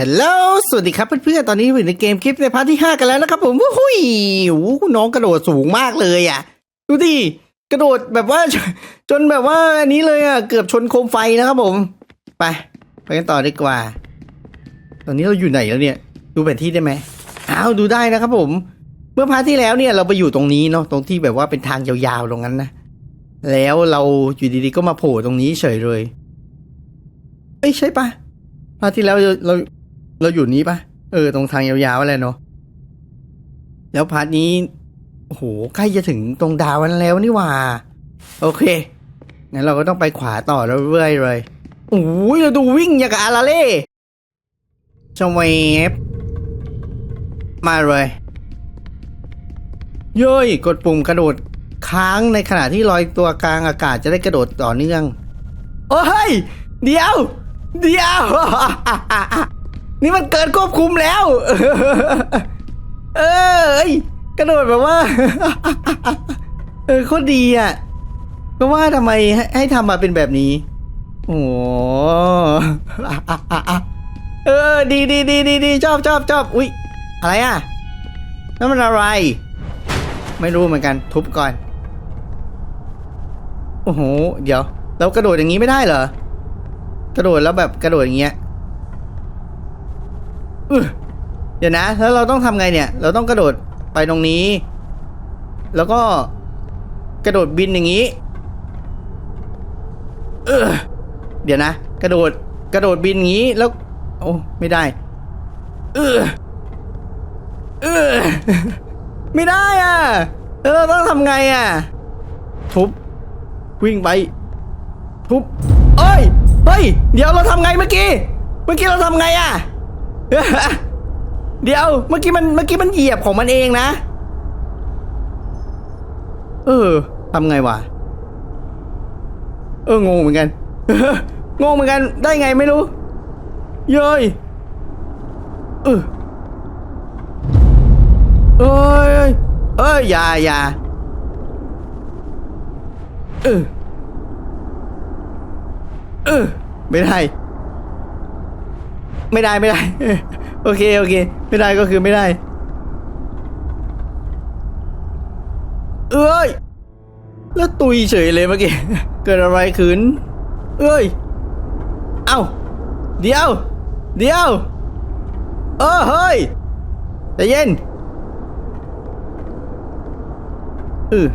ฮัลโหล สวัสดีครับเพื่อนๆ ตอนนี้อยู่ในเกมคลิปในพาร์ทที่ 5 กันแล้วนะครับผมวู้หุยโอ้โหน้องกระโดดสูงมากเลยอะ ดูดิ กระโดดแบบว่าจนแบบว่าอันนี้เลยอะ เกือบชนโคมไฟนะครับผม ไป ไปกันต่อดีกว่า ตอนนี้เราอยู่ไหนแล้วเนี่ย ดูแผนที่ได้ไหมอ้าว ดูได้นะครับผม เมื่อพาร์ทที่แล้วเนี่ยเราไปอยู่ตรงนี้เนาะ ตรงที่แบบว่าเป็นทางยาวๆ ตรงนั้นนะ แล้วเราอยู่ดีๆ ก็มาโผล่ตรงนี้เฉยเลย เอ้ยใช่ปะพาร์ทที่แล้วเรา เราอยู่นี้ปะเออ ตรงทางยาวๆอะไรเนาะแล้วพาร์ทนี้โอ้โหใกล้จะถึงตรงดาวันแล้วนี่หว่า โอเคงั้นเราก็ต้องไปขวาต่อเรื่อยๆเลยโอ้ยเราดูวิ่งอย่างกับอาราเล่ชมเวฟมาเลยเย้ยกดปุ่มกระโดดค้างในขณะที่ลอยตัวกลางอากาศจะได้กระโดดต่อเนื่อง โอ้ย เดียว เดียว นี่มันเกินควบคุมแล้ว เออเอ้ยกระโดดแบบว่า เออโคตรดีอะก็ว่าทำไมให้ให้ทำมาเป็นแบบนี้ โอ้โหเออ ดีดีดีดีดีชอบชอบชอบอุ๊ยอะไรอะนั่นมันอะไร ไม่รู้เหมือนกันทุบก่อน โอ้โห เดี๋ยว เรากระโดดอย่างนี้ไม่ได้เหรอ กระโดดแล้วแบบกระโดดอย่างเงี้ย เดี๋ยวนะ แล้วเราต้องทำไงเนี่ย เราต้องกระโดดไปตรงนี้ แล้วก็กระโดดบินอย่างนี้เออเดี๋ยวนะ กระโดดกระโดดบินอย่างนี้แล้ว โอ้ไม่ได้ เออเออไม่ได้อะ แล้วเราต้องทำไงอะ ทุบ วิ่งไป ทุบเอ้ย เฮ้ย เดี๋ยวเราทำไงเมื่อกี้ เมื่อกี้เราทำไงอะ เดี๋ยว เมื่อกี้มันเมื่อกี้มันเหยียบของมันเองนะ เออทำไงวะ เอองงเหมือนกันงงเหมือนกันได้ไงไม่รู้ เย้ยเออเอ้ยเอ้ยเอ้ยอย่าอย่าเออเออไม่ได้ ไม่ได้ไม่ได้ โอเคโอเค ไม่ได้ก็คือไม่ได้ เอ้ย แล้วตุยเฉยเลยเมื่อกี้ เกิดอะไรขึ้น เอ้ย เอ้า เดี๋ยว เดี๋ยว เออเฮ้ยใจเย็นเออ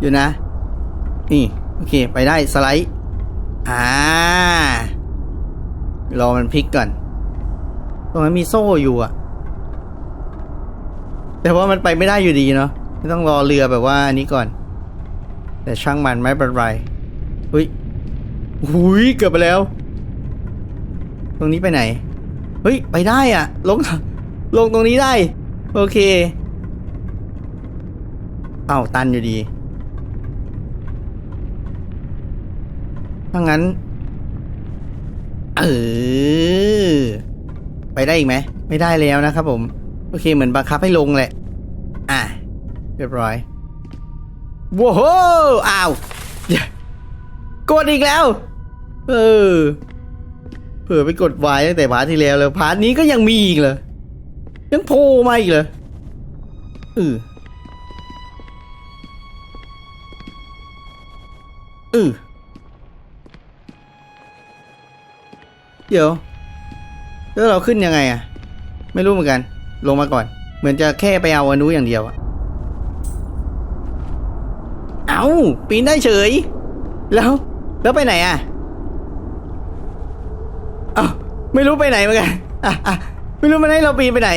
อยู่นะ นี่ โอเค ไปได้สไลด์ อ่า รอมันพลิกก่อน ตรงนั้นมีโซ่อยู่อะแต่ว่ามันไปไม่ได้อยู่ดีเนาะไม่ต้องรอเรือแบบว่าอันนี้ก่อน แต่ช่างมันไม่เป็นไรเฮ้ยหุยเกือบไปแล้ว ตรงนี้ไปไหน เฮ้ย ไปได้อะลง ลงตรงนี้ได้ โอเค เอ้าตันอยู่ดีถ้างั้น เออ ไปได้อีกไหม ไม่ได้แล้วนะครับผม โอเคเหมือนบังคับให้ลงแหละ อะ เรียบร้อยว้าวอ้าวกดอีกแล้ว เออ เผื่อไปกดไว้ตั้งแต่พาร์ทที่แล้วแล้วพาร์ทนี้ก็ยังมีอีกเหรอ ยังโผล่มาอีกเหรอเออเออ เดี๋ยวแล้วเราขึ้นยังไงอะไม่รู้เหมือนกัน ลงมาก่อน เหมือนจะแค่ไปเอาอนุอย่างเดียวอะเอาปีนได้เฉย แล้ว แล้วไปไหนอะเอาไม่รู้ไปไหนเหมือนกันอะอะไม่รู้มันให้เราปีนไปไหน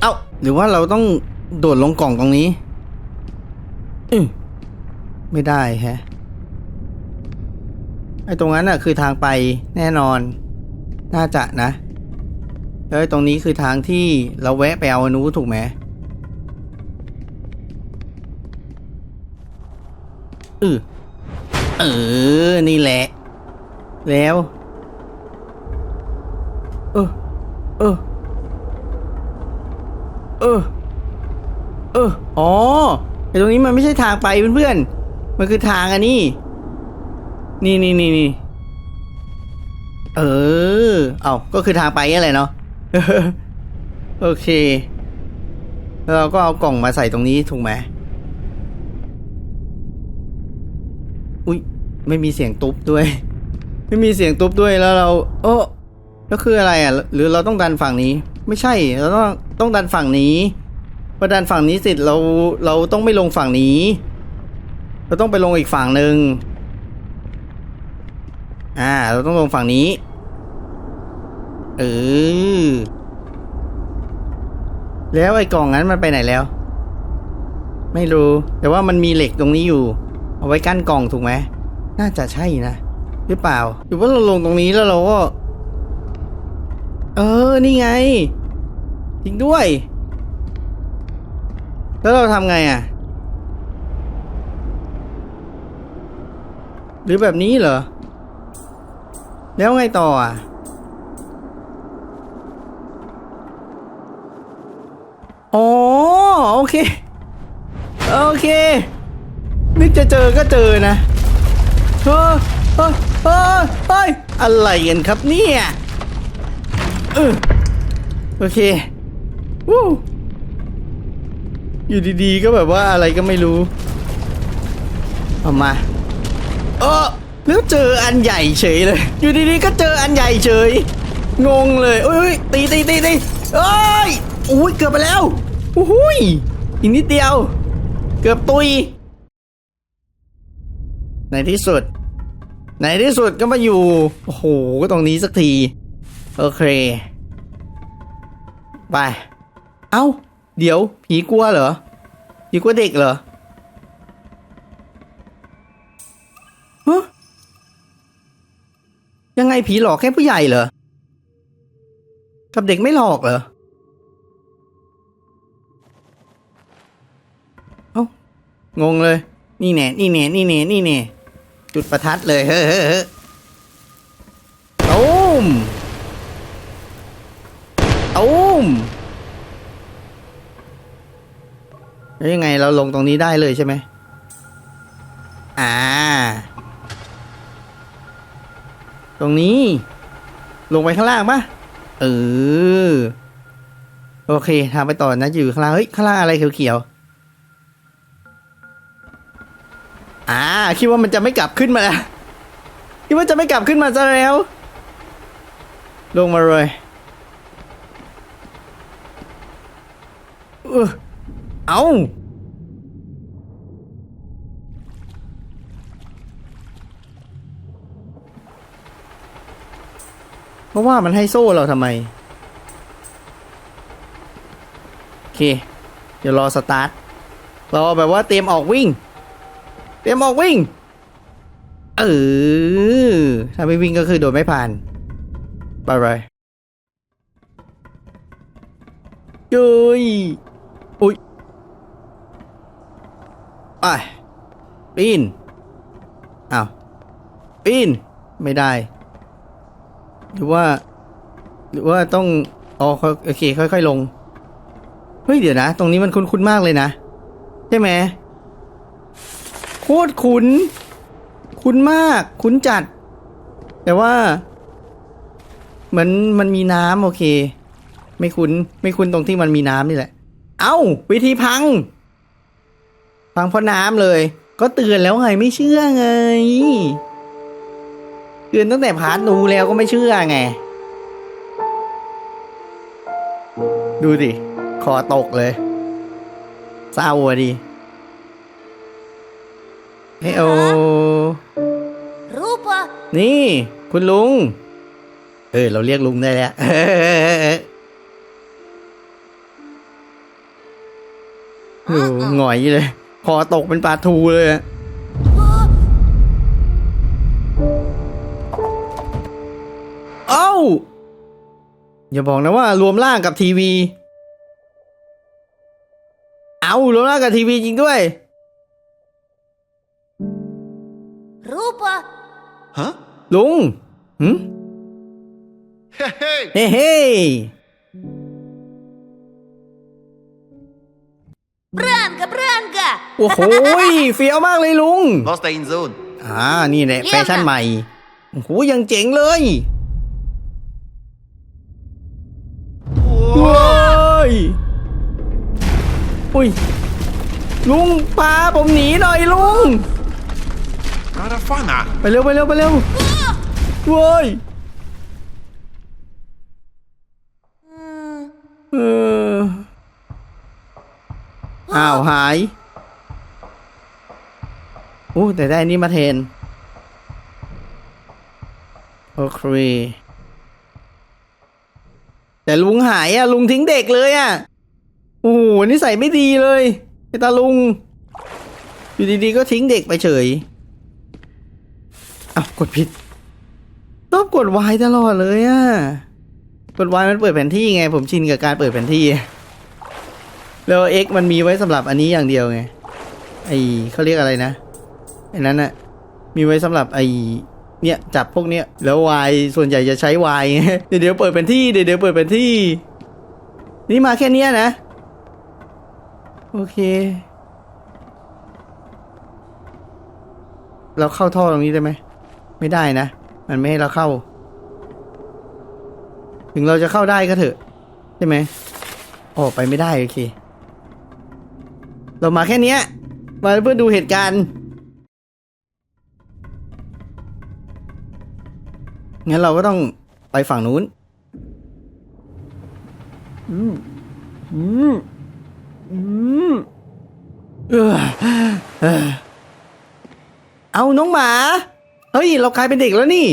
เอาหรือว่าเราต้องโดดลงกล่องตรงนี้อืไม่ได้แฮะ อ้ตรงนั้นน่ะคือทางไปแน่นอน น่าจะนะแล้วไอ้ตรงนี้คือทางที่เราแวะไปเอาอนุถูกไหมเออเออ นี่แหละ แล้ว เออ เออ เออ เออ อ๋อไอตรงนี้มันไม่ใช่ทางไปเพื่อนๆ มันคือทางอันนี้ นี่นี่นี่นี่เออ เอาก็คือทางไปนี่แหละเนาะโอเค เราก็เอากล่องมาใส่ตรงนี้ถูกไหมอุ้ยไม่มีเสียงตุ๊บด้วย ไม่มีเสียงตุ๊บด้วยแล้วเรา โอ้แล้วคืออะไรอะ หรือเราต้องดันฝั่งนี้ ไม่ใช่เราต้องต้องดันฝั่งนี้พอดันฝั่งนี้เสร็จเราเราต้องไม่ลงฝั่งนี้ เราต้องไปลงอีกฝั่งหนึ่ง อ่า เราต้องลงฝั่งนี้ เออ แล้วไอ้กล่องนั้นมันไปไหนแล้ว ไม่รู้ แต่ว่ามันมีเหล็กตรงนี้อยู่ เอาไว้กั้นกล่องถูกไหม น่าจะใช่นะ หรือเปล่า หรือว่าเราลงตรงนี้แล้วเราก็ เออ นี่ไงจริงด้วย แล้วเราทำไงอะ หรือแบบนี้เหรอ แล้วไงต่ออะอ๋อโอเค โอเค นึกจะเจอก็เจอนะเฮ้ยเฮ้ยเฮ้ยเฮ้ยอะไรกันครับเนี่ยเออโอเควู้อยู่ดีๆก็แบบว่าอะไรก็ไม่รู้ เอามาเออ แล้วเจออันใหญ่เฉยเลย อยู่ดีๆก็เจออันใหญ่เฉย งงเลยโอ้ยตีตีตีตีเอ้ยโอ้ยเกือบไปแล้วโอ้ยอีกนิดเดียว เกือบตุย ในที่สุด ในที่สุดก็มาอยู่โอ้โหก็ตรงนี้สักที โอเค ไป เอ้า เดี๋ยว ผีกลัวเหรอผีกลัวเด็กเหรอ ยังไงผีหลอกแค่ผู้ใหญ่เหรอ กับเด็กไม่หลอกเหรอ เอ้างงเลย นี่แน่นี่แน่นี่แน่นี่แน่จุดประทัดเลย เฮ้ยเฮ้ยเฮ้ยตูมตูมแล้วยังไงเราลงตรงนี้ได้เลยใช่ไหม อ่า ตรงนี้ ลงไปข้างล่างปะเออ โอเคทางไปต่อนะอยู่ข้างล่าง เฮ้ย ข้างล่างอะไรเขียวๆ อ่า คิดว่ามันจะไม่กลับขึ้นมาแล้วคิดว่าจะไม่กลับขึ้นมาซะแล้ว ลงมาเลยเออเอา เพราะว่ามันให้โซ่เราทำไม โอเค เดี๋ยวรอสตาร์ทรอแบบว่าเตรียมออกวิ่ง เตรียมออกวิ่ง เออ ถ้าไม่วิ่งก็คือโดนไม่ผ่าน ไปเลยยุยอุ้ยไปปีนอ้าวปีน ไม่ได้ หรือว่า หรือว่าต้องอ๋อโอเค ค่อย ๆ ลง เฮ้ย เดี๋ยวนะ ตรงนี้มันคุ้นๆมากเลยนะ ใช่ไหมโคตรคุ้น คุ้นมาก คุ้นจัด แต่ว่า เหมือนมันมีน้ำโอเค ไม่คุ้น ไม่คุ้นตรงที่มันมีน้ำนี่แหละ เอ้า วิธีพัง พังเพราะน้ำเลย ก็เตือนแล้วไงไม่เชื่อไง เตือนตั้งแต่พาร์ทนูแล้วก็ไม่เชื่อไง ดูดิคอตกเลยเศร้าอะดิเฮ้ยโอ Rupa, นี่ คุณลุง เออ เราเรียกลุงได้แล้วโอ้โหหงอยเลย คอตกเป็นปลาทูเลย อย่าบอกนะว่ารวมร่างกับทีวี เอารวมร่างกับทีวีจริงด้วย Rupa, Huh? ลุงหืม Hey, เฮ้เฮ้ Branka, Branka! โอ้โหเฟี้ยวมากเลยลุง Lost in zone. อ่า นี่แหละเยี่แฟยมชั่นนะใหม่ โอ้โหยังเจ๋งเลย ว้ยอุ้ย ลุงพาผมหนีหน่อยลุง Cara fana. ไปเร็วไปเร็วไปเร็วเว้ยเอ้าวหายโอ้แต่ได้นนี่มาแทน โอเค แต่ลุงหายอะลุงทิ้งเด็กเลยอะโอ้โหนิสัยไม่ดีเลยไอตาลุง อยู่ดีๆก็ทิ้งเด็กไปเฉยอ้าวกดผิดชอบกด Y ตลอดเลยอะกด Y มันเปิดแผนที่ไง ผมชินกับการเปิดแผนที่ แล้ว X มันมีไว้สำหรับอันนี้อย่างเดียวไงไอเขาเรียกอะไรนะไอ้นั้นอะมีไว้สำหรับไอ เนี่ยจับพวกเนี้ยแล้ว Y ส่วนใหญ่จะใช้ Y ไงเดี๋ยวเดี๋ยวเปิดแผนที่เดี๋ยวเดี๋ยวเปิดแผนที่ นี่มาแค่เนี้ยนะ โอเค เราเข้าท่อตรงนี้ได้ไหมไม่ได้นะ มันไม่ให้เราเข้า ถึงเราจะเข้าได้ก็เถอะ ใช่ไหมออกไปไม่ได้โอเค เรามาแค่เนี้ยมาเพื่อดูเหตุการณ์ งั้นเราก็ต้องไปฝั่งนู้น อืม อืม อืม เออเออเอาน้องหมา เฮ้ย เรากลายเป็นเด็กแล้วนี่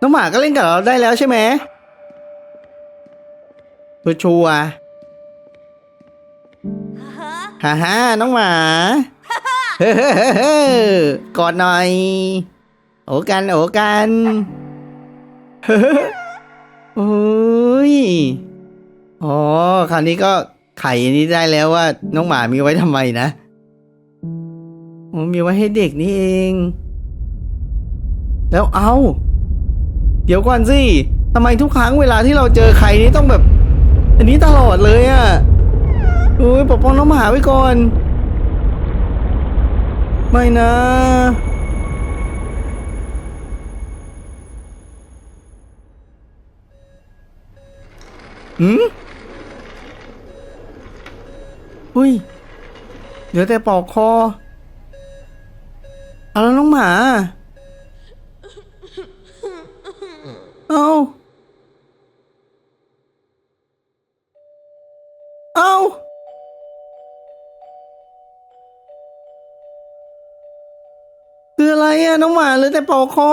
น้องหมาก็เล่นกับเราได้แล้วใช่ไหมเพื่อชัวร์ฮะฮ่าฮ่าน้องหมา เฮ้กอดหน่อย โอกันโอกันเฮ้โอ้ยอ๋อคราวนี้ก็ไขอันนี้ได้แล้วว่าน้องหมามีไว้ทำไมนะโอ้มีไว้ให้เด็กนี่เอง แล้วเอา เดี๋ยวก่อนสิทำไมทุกครั้งเวลาที่เราเจอใครนี่ต้องแบบ อันนี้ตลอดเลยอะ่ะโอ้ยปกป้องน้องหมาไว้ก่อน ไม่นะ หืมอุ้ย เหลือแต่ปอกคอเอาแล้วน้องหมา เอาเอาคืออะไรอะน้องหมาเหลือแต่ปอกคอ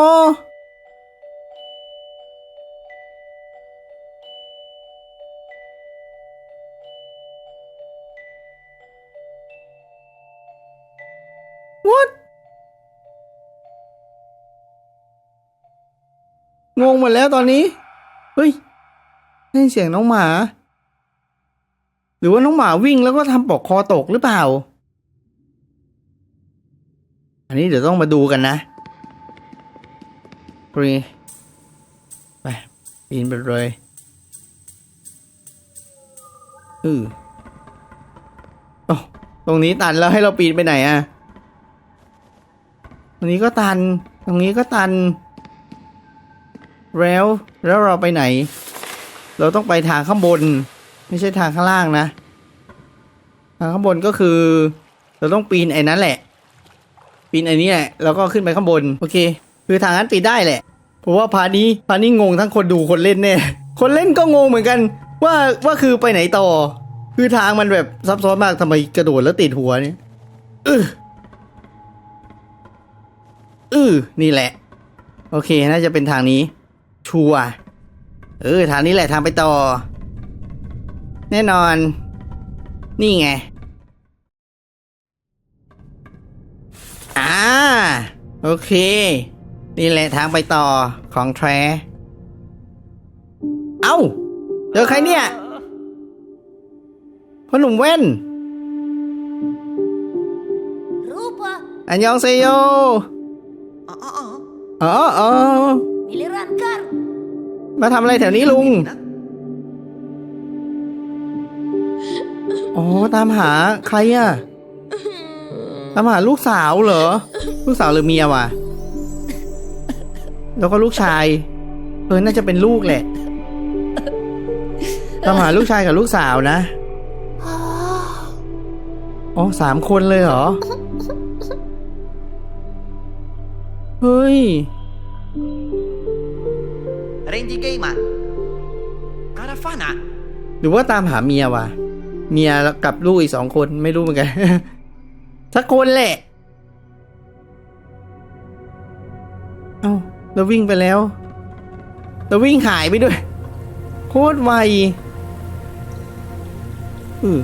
หมดแล้วตอนนี้ เฮ้ยได้ยินเสียงน้องหมา หรือว่าน้องหมาวิ่งแล้วก็ทำปอกคอตกหรือเปล่า อันนี้เดี๋ยวต้องมาดูกันนะปรีไปปีนไปเลยอือโอ้ตรงนี้ตันแล้วให้เราปีนไปไหนอะตรงนี้ก็ตัน ตรงนี้ก็ตัน แล้วแล้วเราไปไหน เราต้องไปทางข้างบน ไม่ใช่ทางข้างล่างนะ ทางข้างบนก็คือ เราต้องปีนไอ้นั้นแหละ ปีนไอ้นี้แหละแล้วก็ขึ้นไปข้างบน โอเค คือทางนั้นปีนได้แหละ เพราะว่าพานี้พานี้งงทั้งคนดูคนเล่นแน่คนเล่นก็งงเหมือนกัน ว่าว่าคือไปไหนต่อ คือทางมันแบบซับซ้อนมากทำไมกระโดดแล้วติดหัวเนี่ยอืออือนี่แหละ โอเค น่าจะเป็นทางนี้ ชัวร์เออทางนี้แหละทางไปต่อ แน่นอน นี่ไง อ่า โอเค นี่แหละทางไปต่อของแทรเอ้าเจอใครเนี่ยพ่อหนุ่มแว่น รูปะอันยองเซโยอ๋ออ๋ออ๋ออ๋ออ๋อ มิลิรันการมาทำอะไรแถวนี้ลุง อ๋อ ตามหาใครอะตามหาลูกสาวเหรอ ลูกสาวหรือเมียวะ แล้วก็ลูกชาย เออ น่าจะเป็นลูกแหละ ตามหาลูกชายกับลูกสาวนะ อ๋ออ๋อสามคนเลยเหรอ เฮ้ย Randy Gamer. Caravana. หรือว่าตามหาเมียว่ะเมียกับลูกอีกสองคนไม่รู้เหมือนกันสักคนแหละ เอ้าเราวิ่งไปแล้วเราวิ่งหายไปด้วย โคตรไวอือ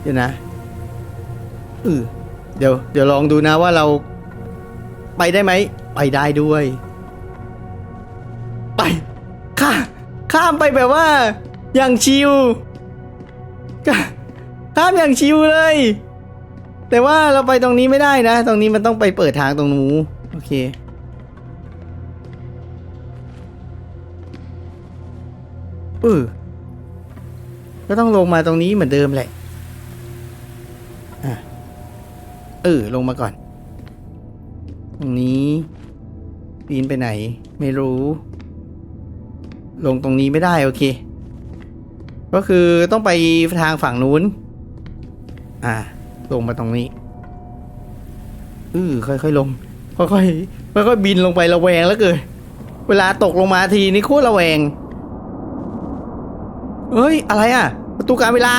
เดี๋ยวนะอือเดี๋ยว เดี๋ยวลองดูนะว่าเราไปได้ไหม ไปได้ด้วย ข้ามไปแบบว่า อย่างชิวข้ามอย่างชิวเลย แต่ว่าเราไปตรงนี้ไม่ได้นะ ตรงนี้มันต้องไปเปิดทางตรงนู้นโอเคเออก็ต้องลงมาตรงนี้เหมือนเดิมแหละอะเออลงมาก่อน ตรงนี้ปีนไปไหน ไม่รู้ ลงตรงนี้ไม่ได้โอเค ก็คือต้องไปทางฝั่งนู้น อ่า ลงมาตรงนี้ อือค่อยๆลง ค่อยๆค่อยๆบินลงไประแวงแล้วเกินเวลาตกลงมาทีนี่โคตรระแวงเฮ้ย อะไรอะ ประตูการเวลา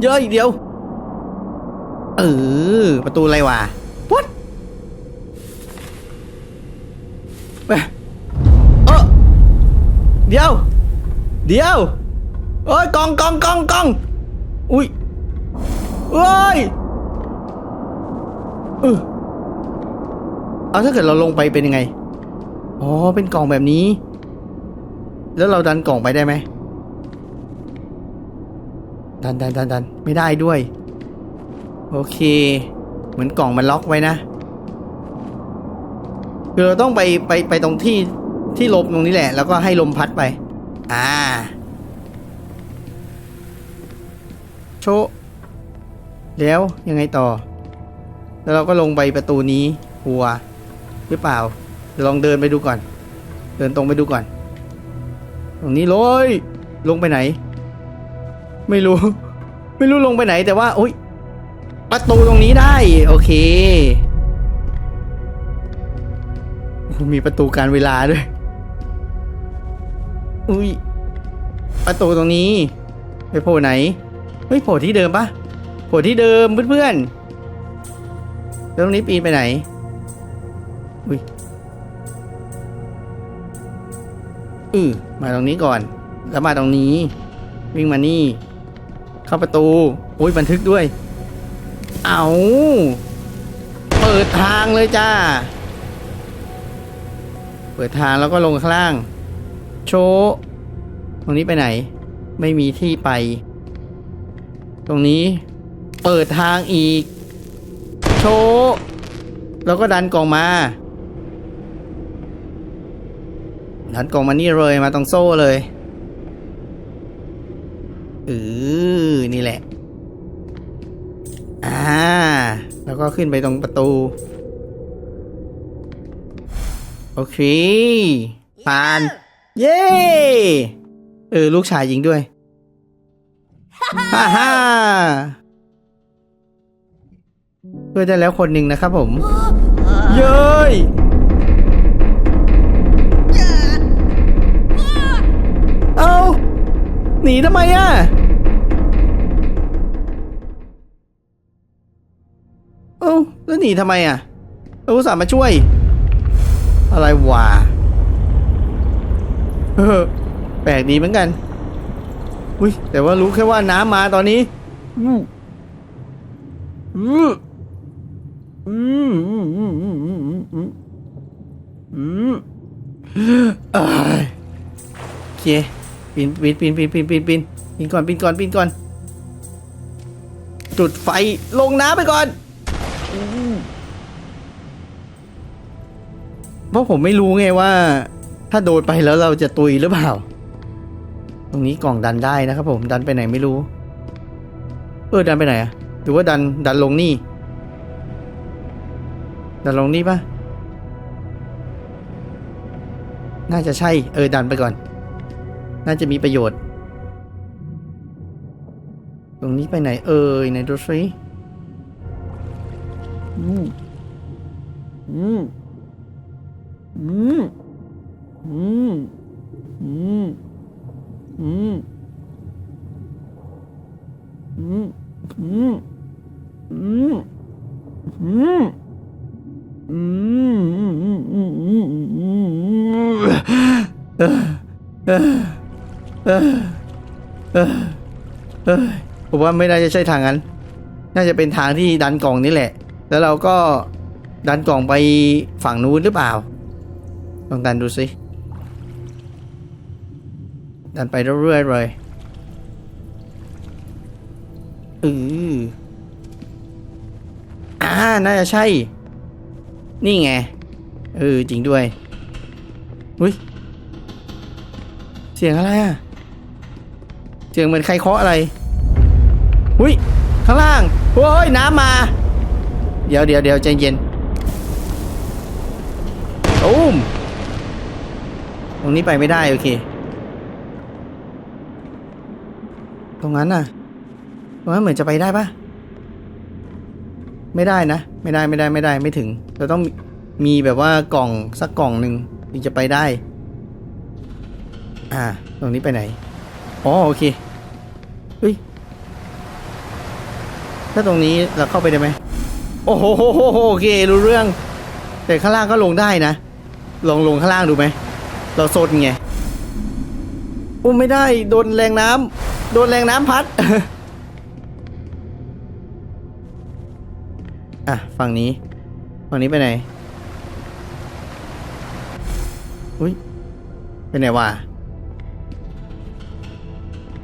เย้ยเดียว เออ ประตูอะไรวะ what เดี๋ยว เดี๋ยวเอ้ยกองกองกองกองอุ้ยเอ้ยเออเอาถ้าเกิดเราลงไปเป็นยังไง อ๋อ เป็นกล่องแบบนี้ แล้วเราดันกล่องไปได้ไหม ดันดันดันดันไม่ได้ด้วย โอเค เหมือนกล่องมันล็อกไว้นะ คือเราต้องไปไปไปตรงที่ ที่ลมตรงนี้แหละ แล้วก็ให้ลมพัดไป อ่า โชแล้วยังไงต่อ แล้วเราก็ลงไปประตูนี้หัวหรือเปล่าเดี๋ยวลองเดินไปดูก่อน เดินตรงไปดูก่อน ตรงนี้เลยลงไปไหน ไม่รู้ ไม่รู้ลงไปไหนแต่ว่าโอ๊ยประตูตรงนี้ได้ โอเค มีประตูการเวลาด้วย อุ้ยประตูตรงนี้ ไปโผล่ไหนเฮ้ยโผล่ที่เดิมปะโผล่ที่เดิมเพื่อนๆแล้วตรงนี้ปีนไปไหนอุ้ยอือมาตรงนี้ก่อน แล้วมาตรงนี้ วิ่งมานี่ เข้าประตูอุ้ยบันทึกด้วย เอาเปิดทางเลยจ้า เปิดทางแล้วก็ลงข้างล่าง โชว์ตรงนี้ไปไหน ไม่มีที่ไป ตรงนี้เปิดทางอีก โชว์แล้วก็ดันกล่องมา ดันกล่องมานี่เลยมาตรงโซ่เลยเออนี่แหละ อ่า แล้วก็ขึ้นไปตรงประตู โอเคผ่าน เย้ เออ ลูกชายยิงด้วย ฮ่าฮ่าเพื่อได้แล้วคนหนึ่งนะครับผม เย้ยเอาหนีทำไมอะ เอ้าแล้วหนีทำไมอะเราอุตส่าห์มาช่วย อะไรวะเออ แปลกดีเหมือนกัน อุ้ยแต่ว่ารู้แค่ว่าน้ำมาตอนนี้อืมอืมอืมอืมอืมอืมอืมอืมอืมเอ้ยโอเคปีนปีนปีนปีนปีนปีนปีนปีนก่อนปีนก่อนปีนก่อน จุดไฟลงน้ำไปก่อนเพราะผมไม่รู้ไงว่า ถ้าโดนไปแล้วเราจะตุยหรือเปล่า ตรงนี้กล่องดันได้นะครับผมดันไปไหนไม่รู้ เออดันไปไหนอะหรือว่าดันดันลงนี่ ดันลงนี่ปะน่าจะใช่ เออดันไปก่อน น่าจะมีประโยชน์ ตรงนี้ไปไหน เอ่ยไหนดูสิอืมอืมอืม อืม อืม อืม อืม อืม อืม อืม อืม อืม อืม อืม อืม อืมออเออเออเออเออผมว่าไม่น่าจะใช่ทางนั้น น่าจะเป็นทางที่ดันกล่องนี่แหละ แล้วเราก็ดันกล่องไปฝั่งนู้นหรือเปล่าลองดันดูสิ ดันไปเรื่อยๆเลยเอออ่า น่าจะใช่ นี่ไง เออ จริงด้วย อุ้ย เสียงอะไรอะ เสียงเหมือนใครเคาะอะไร อุ้ย ข้างล่าง โอ้ย น้ำมา เดี๋ยวเดี๋ยวเดี๋ยวใจเย็นตูมตรงนี้ไปไม่ได้ โอเค ตรงนั้นน่ะ ตรงนั้นเหมือนจะไปได้ปะไม่ได้นะ ไม่ได้ไม่ได้ไม่ได้ไม่ถึง เราต้องมีแบบว่ากล่องสักกล่องหนึ่งถึงจะไปได้ อ่า ตรงนี้ไปไหน อ๋อโอเคเฮ้ย ถ้าตรงนี้เราเข้าไปได้ไหม โอ้โหโอเครู้เรื่อง แต่ข้างล่างก็ลงได้นะ ลองลงข้างล่างดูไหม เราโซนไงอุ้มไม่ได้โดนแรงน้ำ โดนแรงน้ำพัด อะ ฝั่งนี้ ฝั่งนี้ไปไหน อุ้ยไปไหนวะ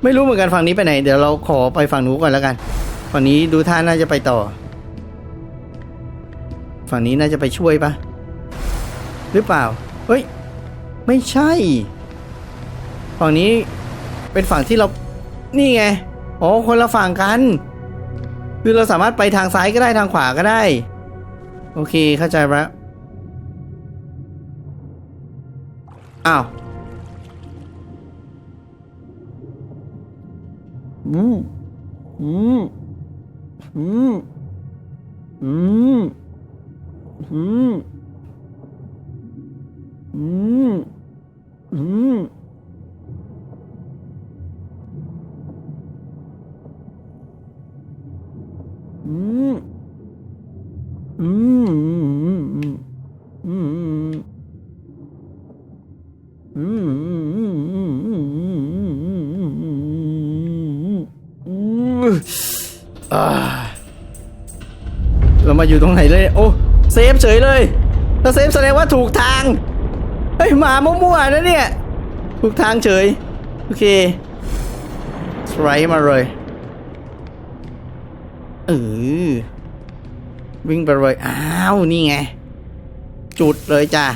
ไม่รู้เหมือนกันฝั่งนี้ไปไหน เดี๋ยวเราขอไปฝั่งนู้นก่อนแล้วกัน ฝั่งนี้ดูท่าน่าจะไปต่อ ฝั่งนี้น่าจะไปช่วยปะหรือเปล่า เฮ้ย ไม่ใช่ ฝั่งนี้เป็นฝั่งที่เรา นี่ไงโอ๋อคนละฝั่งกัน คือเราสามารถไปทางซ้ายก็ได้ทางขวาก็ได้ โอเคเข้าใจแล้วอ้าวอืมอืมอืมอืมอืมอืมอืม อืมอืมอืมอืมอืมอืมอืมอืมอืมอ่าเรามาอยู่ตรงไหนเลย โอ้เซฟเฉยเลยถ้าเซฟแสดงว่าถูกทางเฮ้ยหมามั่วๆนะเนี่ย ถูกทางเฉย โอเคสไลด์มาเลย เออวิ่งไปเลย อ้าว นี่ไง จุดเลยจ้ะ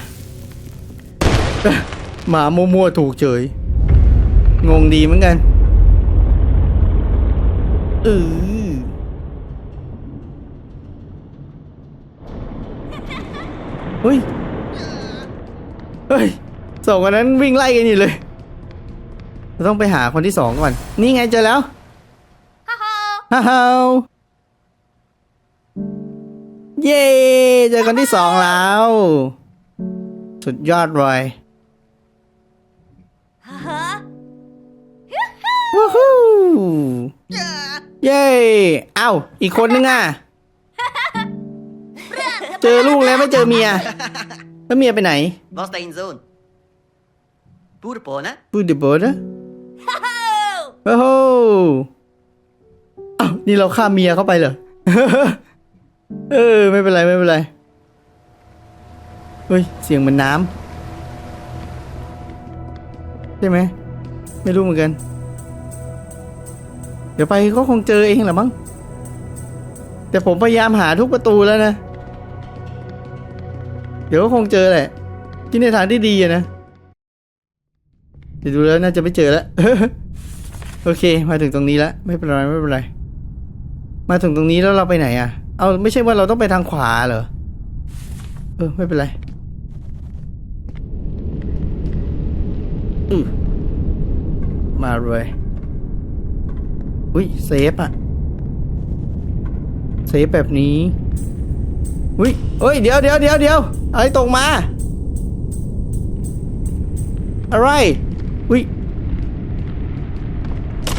เอ้อหมามั่วๆถูกเฉย งงดีเหมือนกันเออเฮ้ย เฮ้ยสองคนนั้นวิ่งไล่กันอยู่เลย เราต้องไปหาคนที่สองก่อน นี่ไงเจอแล้ว ฮ่าฮ่าฮ่าฮ่า เย้เจอคนที่สองแล้ว สุดยอดเลยฮ่าฮ่าวู้ฮู้เย้เอ้า อีกคนนึงอะ เจอลูกแล้วไม่เจอเมีย แล้วเมียไปไหน Wat sta in zone? Purpone? พูดเดบอร์นะโอ้โอ้โหอ้าวนี่เราฆ่าเมียเข้าไปเหรอ เออ ไม่เป็นไร ไม่เป็นไร เฮ้ย เสียงเหมือนน้ำใช่ไหม ไม่รู้เหมือนกัน เดี๋ยวไปก็คงเจอเองแหละมั้ง แต่ผมพยายามหาทุกประตูแล้วนะ เดี๋ยวก็คงเจอแหละ ที่ในทางที่ดีอะนะเดี๋ยวดูแล้วน่าจะไม่เจอแล้ว โอเค มาถึงตรงนี้แล้ว ไม่เป็นไร ไม่เป็นไร มาถึงตรงนี้แล้วเราไปไหนอะ เอาไม่ใช่ว่าเราต้องไปทางขวาเหรอ เออ ไม่เป็นไรมาเลยอุ้ยเซฟอะเซฟแบบนี้อุ้ยเฮ้ย เดี๋ยวเดี๋ยวเดี๋ยวเดี๋ยวอะไรตกมา อะไรอุ้ย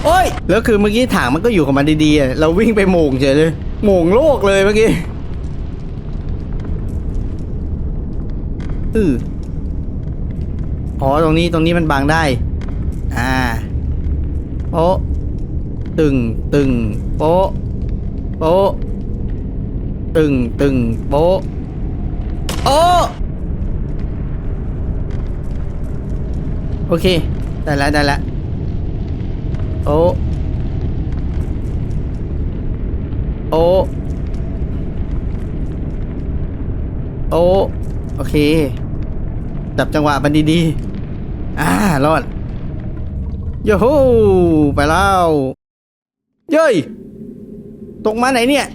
โอ้ย แล้วคือเมื่อกี้ถังมันก็อยู่ของมันดีๆ เราวิ่งไปโม่งเฉยเลย หม่งโลกเลยเมื่อกี้อืออ๋อตรงนี้ตรงนี้มันบังได้ อ่าโป๊ะตึงตึงโป๊ะโป๊ะตึงตึงโป๊ะโอ้โอเค ได้แล้วได้แล้วโอ้ โอ้โอ้โอเค จับจังหวะมันดีๆ อ่ารอดโยโฮไปแล้วเย้ย ตกมาไหนเนี่ย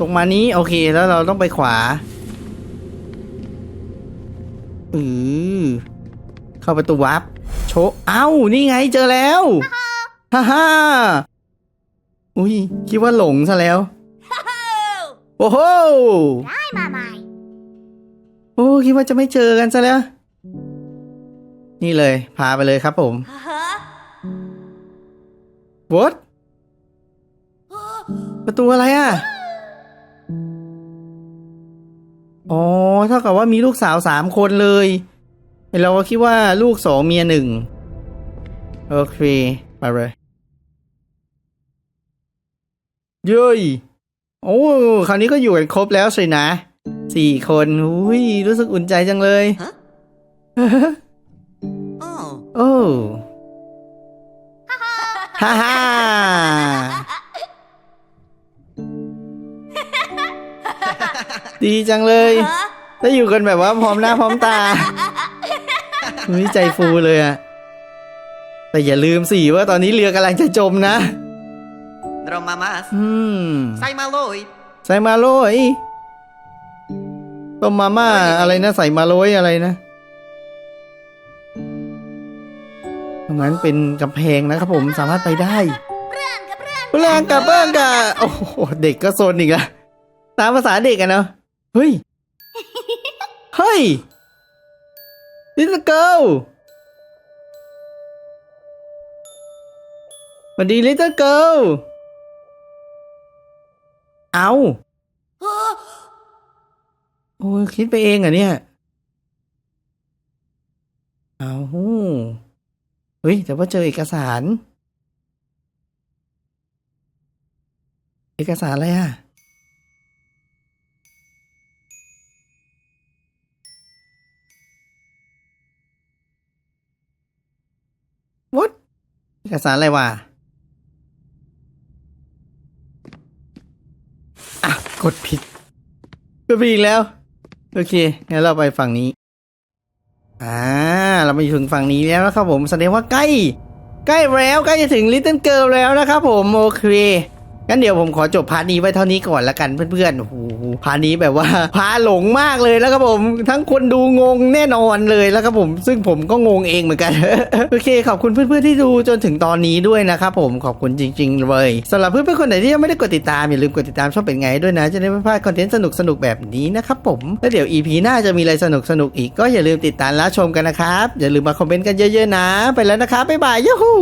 ตกมานี้โอเคแล้วเราต้องไปขวาอือเข้าประตูวับโชะเอ้า นี่ไงเจอแล้ว ฮ่าฮ่า อุ้ยคิดว่าหลงซะแล้ว Oh! โอ้โห Hi, Mama. โอ้คิดว่าจะไม่เจอกันซะแล้ว นี่เลย พาไปเลยครับผม Uh-huh. what ประตูอะไรอะ อ๋อ เท่ากับว่ามีลูกสาวสามคนเลย เราก็คิดว่าลูกสองเมียหนึ่ง โอเค ไปเลย เย้ยโอ้คราวนี้ก็อยู่กันครบแล้วสินะสี่คนอุ้ยรู้สึกอุ่นใจจังเลย Oh. โอ้ฮ่าฮ่าดีจังเลย Huh? ถ้าอยู่กันแบบว่าพร้อมหน้าพร้อมตาเฮ้ยใจฟูเลยอะแต่อย่าลืมสิว่าตอนนี้เรือกำลังจะจมนะ Dromamas. อืม Sai maloi. ใส่มาโรยต้มมาม่าอะไรนะ ใส่มาโรยอะไรนะตรงนั้นเป็นกำแพงนะครับผมสามารถไปได้ Run, run. เรื่องกับเบิ้งกับโอ้โหเด็กก็โซนอีกแล้วตามภาษาเด็กอะเนาะเฮ้ย เฮ้ย little girl สวัสดี little girl เอา Oh, โอ้ยคิดไปเองเหรอเนี่ย เอาเฮ้ย แต่ว่าเจอเอกสาร เอกสารอะไรอะ what เอกสารอะไรวะ อะ กดผิดก็มีอีกแล้ว โอเค งั้นเราไปฝั่งนี้ อ่า เรามาถึงฝั่งนี้แล้วนะครับผม แสดงว่าใกล้ ใกล้แล้ว ใกล้จะถึงลิตเติ้ลเกิร์ลแล้วนะครับผม โอเค งั้นเดี๋ยวผมขอจบพาร์ทนี้ไว้เท่านี้ก่อนละกันเพื่อนๆโอ้โหพาร์ทนี้แบบว่าพาหลงมากเลยแล้วครับผม ทั้งคนดูงงแน่นอนเลยแล้วครับผม ซึ่งผมก็งงเองเหมือนกัน โอเค ขอบคุณเพื่อนๆที่ดูจนถึงตอนนี้ด้วยนะครับผมขอบคุณจริง ๆ เลยสำหรับเพื่อนๆคนไหนที่ยังไม่ได้กดติดตามอย่าลืมกดติดตามช่องเป็นไงด้วยนะ จะได้ไม่พลาดคอนเทนต์สนุกๆแบบนี้นะครับผมแล้วเดี๋ยว EP หน้าจะมีอะไรสนุกๆอีกก็อย่าลืมติดตามและชมกันนะครับอย่าลืมมาคอมเมนต์กันเยอะ ๆ นะ ไปแล้วนะครับบ๊ายบายยูฮู